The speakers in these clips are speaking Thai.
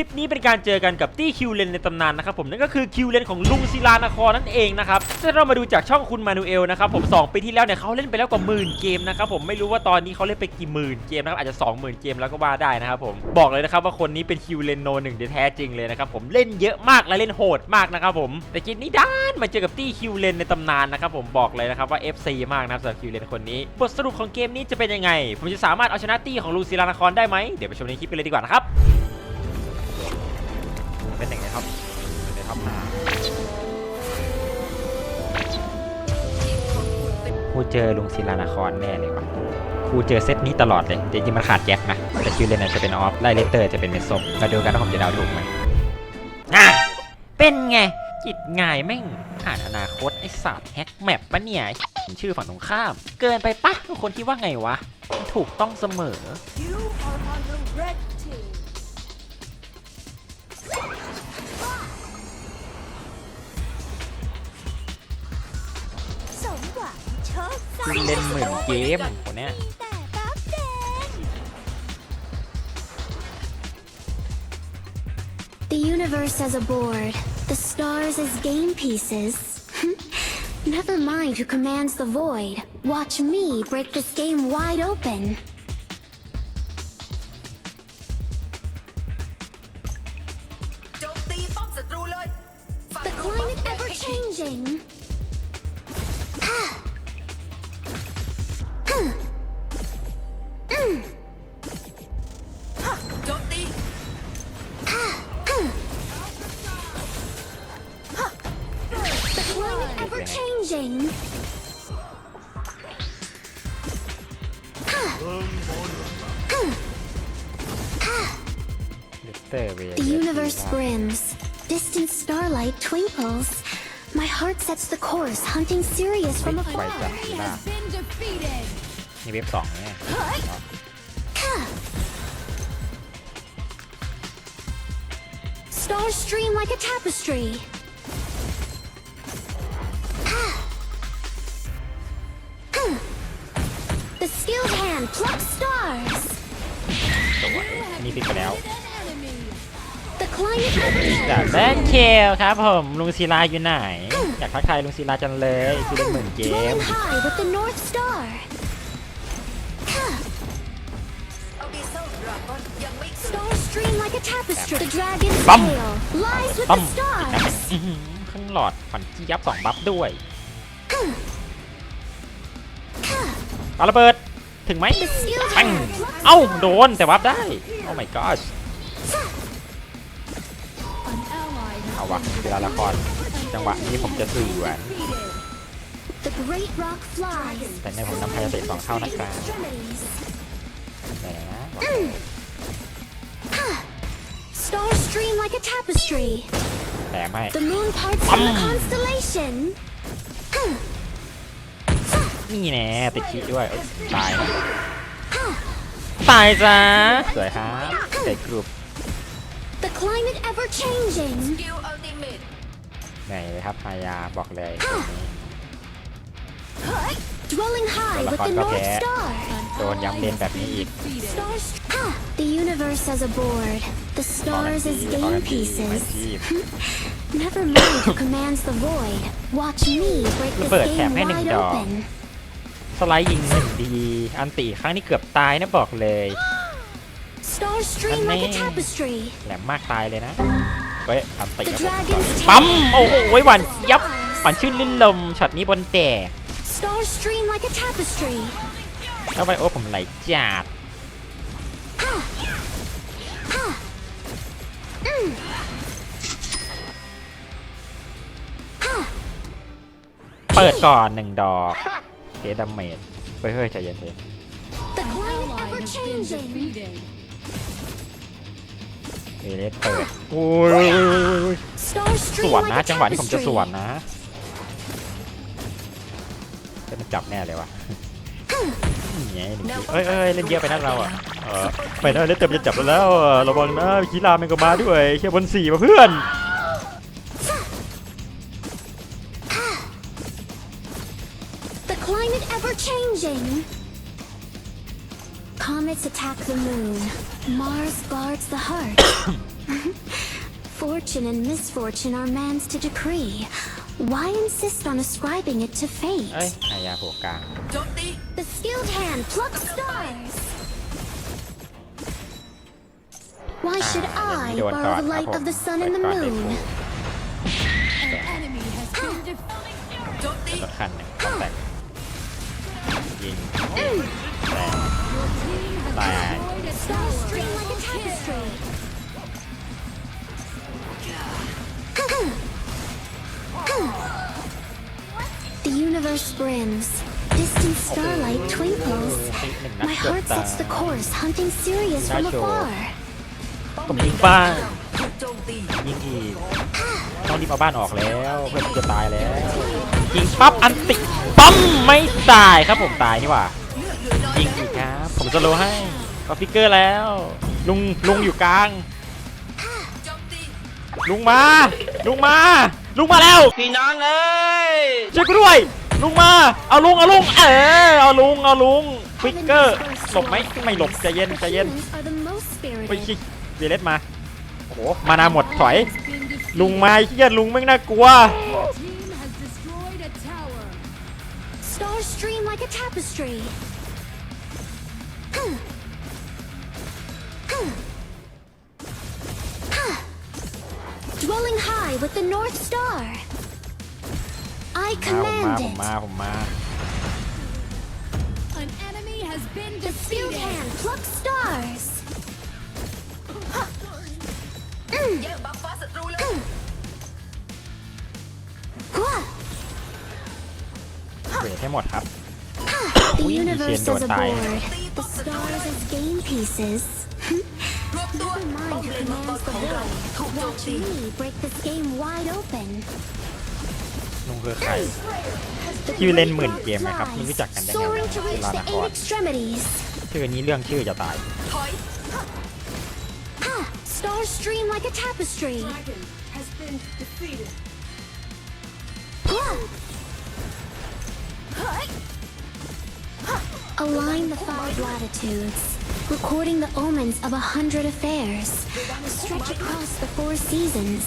ลิปนี้เป็นการเจอกันกับตี้คิวเลนในตำนานนะครับผมนั่นก็คือคิวเลนของลุงศิลานครนั่นเองนะครับถ้าเรามาดูจากช่องคุณมานูเอลนะครับผมสองปีที่แล้วเนี่ยเขาเล่นไปแล้วกว่าหมื่นเกมนะครับผมไม่รู้ว่าตอนนี้เขาเล่นไปกี่หมื่นเกมนะครับอาจจะ 20,000 เกมแล้วก็ว่าได้นะครับผมบอกเลยนะครับว่าคนนี้เป็นคิวเลนโนหนึ่งแท้จริงเลยนะครับผมเล่นเยอะมากและเล่นโหดมากนะครับผมแต่กินนี้ด้านมาเจอกับตี้คิวเลนในตำนานนะครับผมบอกเลยนะครับว่า FC มากนะครับสำหรับคิวเลนคนนี้บทสรุปของเกมนี้จะเป็นยังไง ผมจะสามารถเอาชนะตี้ของลุงศิลานครได้ไหมเดี๋ยวไปชมในคลิปกันเลยดีกว่านะครับ เจอลุงศิลานครแน่เลยว่ะครูเจอเซตนี้ตลอดเลยจริงๆมันขาดแจ็คนะแต่คิวเลนจจะเป็นออฟไล่เลสเตอร์จะเป็นเมสโซมาดูกันว่าผมจะเดาถูกไหมอะเป็นไงจิตง่ายแม่งอ่านอนาคตไอสัตว์แฮกแมปปะเนี่ยชื่อฝั่งตรงข้าม เกินไปปะคนที่ว่าไงวะ ถูกต้องเสมอ เล่นหมื่นเกมคนเนี้ย มีแต่บัฟแดง The universe as a board, the stars as game pieces. Never mind who commands the void. Watch me break this game wide open. เลสเตอร์ไป The universe brims. Distant starlight twinkles. My heart sets the course, hunting Sirius from ไว afar. จัดกีฬา been defeated. นี่เว็บสองเนี่ย Stars stream like a tapestry. The skilled hand plucks stars. สวยอันนี้พลิกไปแล้ว จากแบนเคลครับผมลุงศิลาอยู่ไหน อยากทักทายลุงศิลาจังเลยคือเป็นหมื่นเกม dwelling high with the North Star. เอาดีเซลดราก้อนยังไม่เกิด Stars stream like a tapestry. The dragon's Bum. tail lies with ต้ม the stars. อื้อหือครึ่งหลอดขวัญจี้ยับสองบัฟด้วยปาระเบิดถึงไหม The skilled ปัง hand plucks เอ้า โดนแต่วับได้ โอ้ my gosh เอาวะเวลาละคร จังหวะนี้ผมจะสื่อหวาน defeated. The great rock flies. แต่ในผมนำพายาเตะสองเท่านะครับ Extremities. ไหนนะ Stars stream like a tapestry. แต่ไม่ The moon parts from the Bum. constellation. นี่แน่ติดขี้ด้วยเอ้ยตายนะตายจ้าสวยครับเตะกรุ๊ป The climate ever changing. กิลอัลติเมทไหนเลยครับพายาบอกเลยตรงนี้ Dwelling high with the Tola North Conca Star. โดนย้ำเล่นแบบนี้อีก Defeated. Stars. The universe as a board. The ขอ stars กัน as ทีขอ game กันทีไม่ pieces. ทีบ Never mind who commands the void. Watch me break this Bert, game แถมให้หนึ่ง wide ดอก open. สไลด์ยิงหนึ่งดี อันตีครั้งนี้เกือบตายนะบอกเลย Stars stream like a Amazing. tapestry. แหลมมากตายเลยนะเฮ้ยอันตี The ครับผม dragon's ปั๊ม tail โอ้โหหวานยับ stars. หวานชื่นลื่นลมช็อตนี้บนแต่ Stars stream like a tapestry. แล้วไปโอ้ผมไหลจัดเปิดก่อนหนึ่งดอกเกดัมเมจเฮ้ยเฮ้ยใจเย็นเลย The climate Ally ever has been changing. Defeated. เอเลสเปิดโอ้ยโอ้ยโอ้ยโอ้ย Stars ส stream วน like นะ a จังหวะที่ผมจะส tapestry. วนนะจะมันจับแน่เลยวะนี่ไงหนึ่งทีเอ้ยเอ้ยเล่นเยอะไปนะเราอะเออไปนะเล่นเต็มจะจับแล้วเออระวังนะคีรามันก็มาด้วยเคียบนสี่มาเพื่อน Comets attack the moon. Mars guards the heart. Fortune and misfortune are man's to decree. Why insist on ascribing it to เอ้ย fate? อายาโผล่กลาง โจมตี The skilled hand plucks stars. Why should Ah, I hindi doon borrow the thought. light Ako, of the sun and the may thought moon? it โจมตี รถคันหนึ่งต้องแตกยิงแ ตกแตก Stars stream like a tapestry. The universe brims. Distant starlight twinkles. หนึ่งนัด My เกือบ heart ตาย sets the course, hunting Sirius from Nacho. afar. ผมยิงบ้านถูกโจมตียิงอีกต้องรีบเอาบ้านออกแล้วเพื่อนจะตายแล้วยิงปั๊บอันติปั๊มไม่ตายครับผมตายนี่หว่า เลือดเหลือน้อยยิงแล้วอีกครับ ผมสโลว์ให้ก็ฟิกเกอร์แล้ว ลุงลุงอยู่กลางโจมตีลุงมา ลุงมา ลุงมาแล้ว พี่น้องเอ้ยช่วยกูด้วย ลุงมา เอาลุง เอาลุง เออเอาลุง เอาลุงฟิกเกอร์ หลบไหมไม่หลบใจเย็น The ใจเย็น humans are the most ไป spirited. ชิเวเลสมา โอ้โห มานาหมดถอย ลุงมาไอ้เฮียลุงไม่งน่ากลัว Stars stream like a tapestry. Dwelling high with the North Star. I มาผมมา command ผมมา it. ผมมา An enemy has been The skilled defeated. hand plucks stars. เวทให้หมดครับ The Ui, universe diciendo is a tai. board. The stars as game pieces. รวมตัว Never ป้อม mind เล who นมังกร commands ข the องเรา void. ถูกโจม Watch ตี me break this game wide open. ลุงคือใคร The ชื่อเล่น great หมื่น rock เกมนะครับ ไม่รู้จักกันได้ไง Soaring to เว reach ลา the นค eight ร extremities. ชื่อนี้เรื่องชื่อจะตายถอย Ha! Stars stream like a tapestry. Hua! Align the five latitudes, recording the omens of a hundred affairs. Stretch across the four seasons,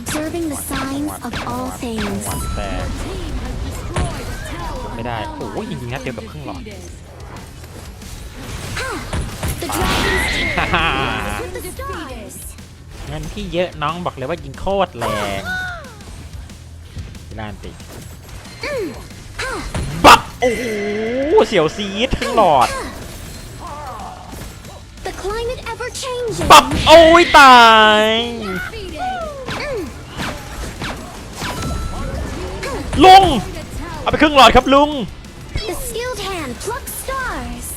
observing the signs of all things. วันแต่ Team has destroyed a tower. ไม่ได้ โอ้ยจริงๆนัดเดียวกับครึ่งหลอด Defeated. The dragon's ฮ่าฮ่า with the stars. เงินพี่เยอะน้องบอกเลยว่ายิงโคตรแรงพิลานติบับ โอ้โหเสียวซีดครึ่งหลอด The climate ever changing. ปับโอ้ยตาย Defeated. ลุง The tower. เอาไปครึ่งหลอดครับลุง The skilled hand plucks stars.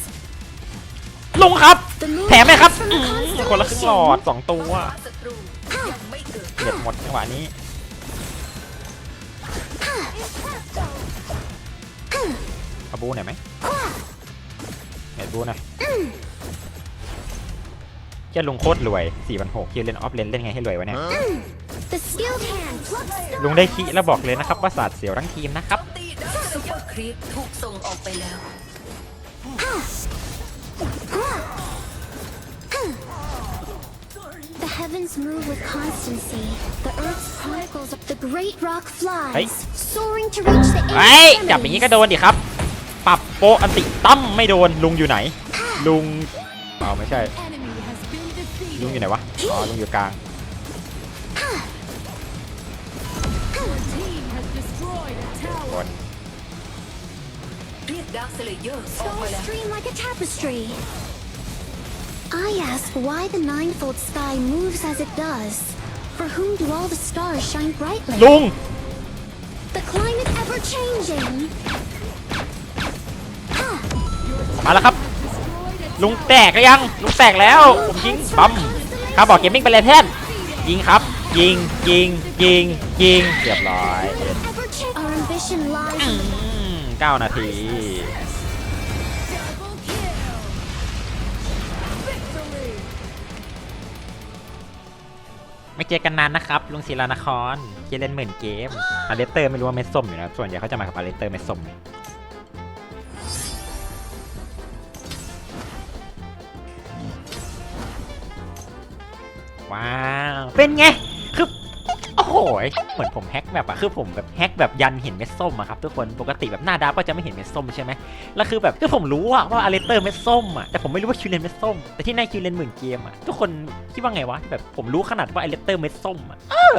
ลุงครับ The moon แถมไหมครับ comes from อื the มคนละครึ่งหลอด constellation. สองตัวฟ้าศัตรูยังไม่เกิดเด็ดหมดจังหวะนี้ เอาบูหน่อยไหมเห็นบูหน่อยเจ้าลุงโคตรรวย4 6 0 0คิวเล่นออฟเลนเล่นไงให้รวยวะเนี่ย ลุงได้คิแล้วบอกเลยนะครับว่าศาสตร์เสียวทั้งทีมนะครับ ซุปเปอร์ครีปถูกส่งออกไปแล้ว heavens move with constancy. The earth's chronicles of the great rock flies, Hey. soaring to reach the ไอ้ย eight จับอย่างนี้ก็ extremities. โดนดิครับ ปรับโปะอันติตั้มไม่โดนลุงอยู่ไหน ลุงเอาไม่ใช่ Enemy has been ลุง defeated. อยู่ไหนวะ อ๋อลุงอยู่กลาง Your team has destroyed a บ tower. นเรียกดาร์คสเลเยอร์ออกมา Stars แล้ว stream like a tapestry. I ask why the ninefold sky moves as it does. For whom do all the stars shine brightly? ลุง The climate ever changing. มาแล้วครับ Destroyed a ลุงแตกหรือยัง ลุงแตกแล้ว ผมยิงปั๊มครับบอกเกมมิ่งไปเลยแท่นยิงครับ ยิง ยิง ยิง ยิง เรียบร้อย Ever change. Our ambition lies อื in มเก้านาที ไม่เจอกันนานนะครับลุงศิลานครเจเล่นหมื่นเกมอาเลสเตอร์ไม่รู้ว่าเม็ดส้มอยู่นะส่วนใหญ่เขาจะมากับอาเลสเตอร์เม็ดส้มว้าว เป็นไง เหมือนผมแฮกแบบอะคือผมแบบแฮกแบบยันเห็นเม็ดส้มอะครับทุกคนปกติแบบหน้าดาบก็จะไม่เห็นเม็ดส้มใช่ไหมแล้วคือแบบคือผมรู้อะว่าอาเลเตอร์เม็ดส้มอะแต่ผมไม่รู้ว่าคิวเลนเม็ดส้มแต่ที่แน่คิวเลนหมื่นเกมอะทุกคนคิดว่าไงวะแบบผมรู้ขนาดว่าอาเลเตอร์เม็ดส้มอะเออ